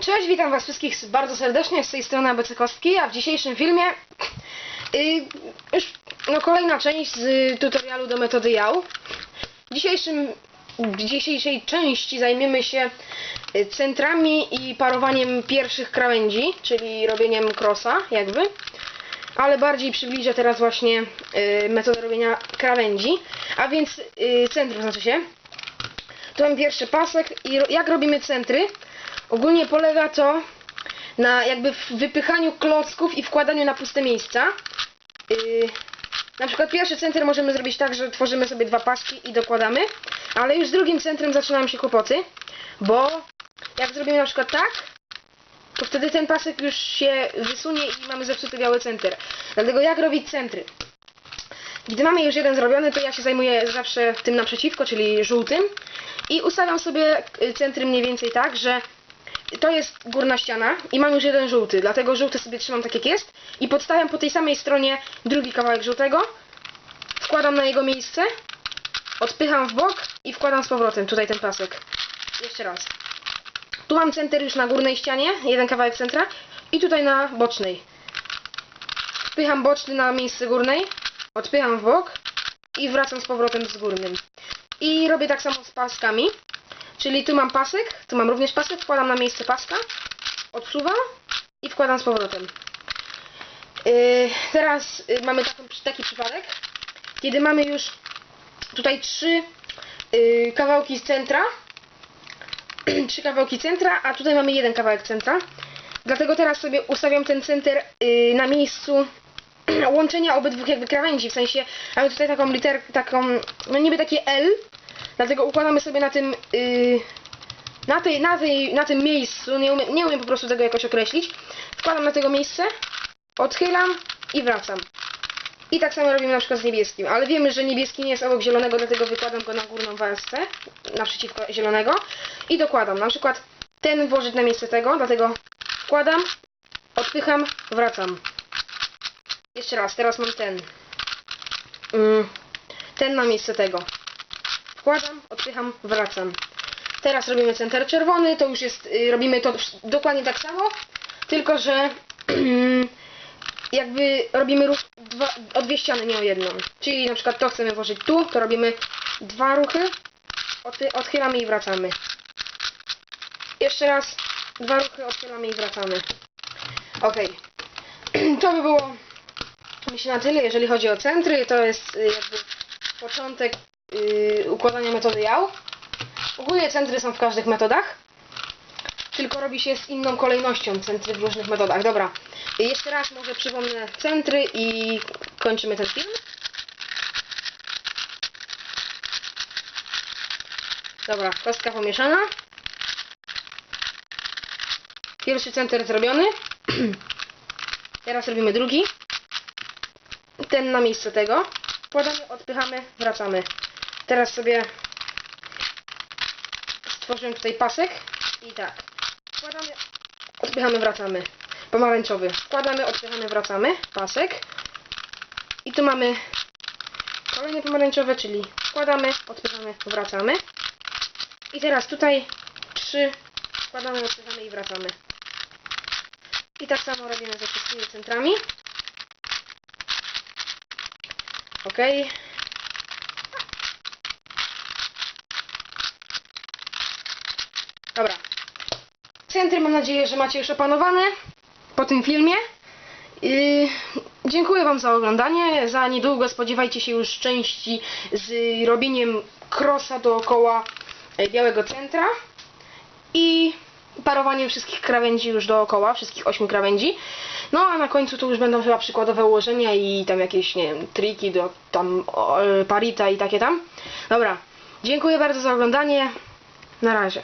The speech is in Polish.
Cześć, witam was wszystkich bardzo serdecznie, z tej strony ABC Kostki, a w dzisiejszym filmie yy, już no, kolejna część z y, tutorialu do metody JAU. W, dzisiejszym, w dzisiejszej części zajmiemy się y, centrami i parowaniem pierwszych krawędzi, czyli robieniem crossa jakby. Ale bardziej przybliżę teraz właśnie y, metodę robienia krawędzi, a więc y, centrum znaczy się. Tu mam pierwszy pasek i jak robimy centry? Ogólnie polega to na jakby wypychaniu klocków i wkładaniu na puste miejsca. Yy, na przykład pierwszy center możemy zrobić tak, że tworzymy sobie dwa paski i dokładamy, ale już z drugim centrem zaczynają się kłopoty, bo jak zrobimy na przykład tak, to wtedy ten pasek już się wysunie i mamy zepsuty biały center. Dlatego jak robić centry? Gdy mamy już jeden zrobiony, to ja się zajmuję zawsze tym naprzeciwko, czyli żółtym i ustawiam sobie centry mniej więcej tak, że to jest górna ściana i mam już jeden żółty, dlatego żółty sobie trzymam tak jak jest i podstawiam po tej samej stronie drugi kawałek żółtego, wkładam na jego miejsce, odpycham w bok i wkładam z powrotem tutaj ten pasek. Jeszcze raz. Tu mam center już na górnej ścianie, jeden kawałek centra i tutaj na bocznej. Wpycham boczny na miejsce górnej, odpycham w bok i wracam z powrotem z górnym. I robię tak samo z paskami. Czyli tu mam pasek, tu mam również pasek, wkładam na miejsce paska, odsuwam i wkładam z powrotem. Yy, teraz yy, mamy taką, taki przypadek, kiedy mamy już tutaj trzy yy, kawałki z centra, trzy kawałki centra, a tutaj mamy jeden kawałek centra. Dlatego teraz sobie ustawiam ten center yy, na miejscu łączenia obydwu jakby krawędzi, w sensie mamy tutaj taką literkę, taką, no niby takie L, dlatego układamy sobie na tym, yy, na, tej, na, tej, na tym miejscu, nie umiem, nie umiem po prostu tego jakoś określić, wkładam na tego miejsce, odchylam i wracam. I tak samo robimy na przykład z niebieskim, ale wiemy, że niebieski nie jest obok zielonego, dlatego wykładam go na górną warstwę, naprzeciwko zielonego i dokładam. Na przykład ten włożyć na miejsce tego, dlatego wkładam, odpycham, wracam. Jeszcze raz, teraz mam ten. Mm, ten na miejsce tego. Wkładam, odpycham, wracam. Teraz robimy center czerwony, to już jest, y, robimy to dokładnie tak samo, tylko że jakby robimy ruch dwa, o dwie ściany, nie o jedną. Czyli na przykład to chcemy włożyć tu, to robimy dwa ruchy, odchy- odchylamy i wracamy. Jeszcze raz, dwa ruchy, odchylamy i wracamy. Okej. To by było myślę na tyle, jeżeli chodzi o centry. To jest y, jakby początek y, układania metody JAU. Ogólnie centry są w każdych metodach. Tylko robi się z inną kolejnością centry w różnych metodach. Dobra. Jeszcze raz może przypomnę centry i kończymy ten film. Dobra, kostka pomieszana. Pierwszy center zrobiony. Teraz robimy drugi ten na miejsce tego. Wkładamy, odpychamy, wracamy. Teraz sobie stworzyłem tutaj pasek i tak. Wkładamy, odpychamy, wracamy. Pomarańczowy. Wkładamy, odpychamy, wracamy. Pasek. I tu mamy kolejny pomarańczowy, czyli wkładamy, odpychamy, wracamy. I teraz tutaj trzy wkładamy, odpychamy i wracamy. I tak samo robimy ze wszystkimi centrami. Ok. Dobra. Centry mam nadzieję, że macie już opanowane po tym filmie. Yy, dziękuję Wam za oglądanie. Za niedługo spodziewajcie się już części z robieniem krosa dookoła e, białego centra i parowaniem wszystkich krawędzi już dookoła, wszystkich ośmiu krawędzi. No a na końcu to już będą chyba przykładowe ułożenia i tam jakieś, nie wiem, triki do tam o, e, parita i takie tam. Dobra, dziękuję bardzo za oglądanie. Na razie.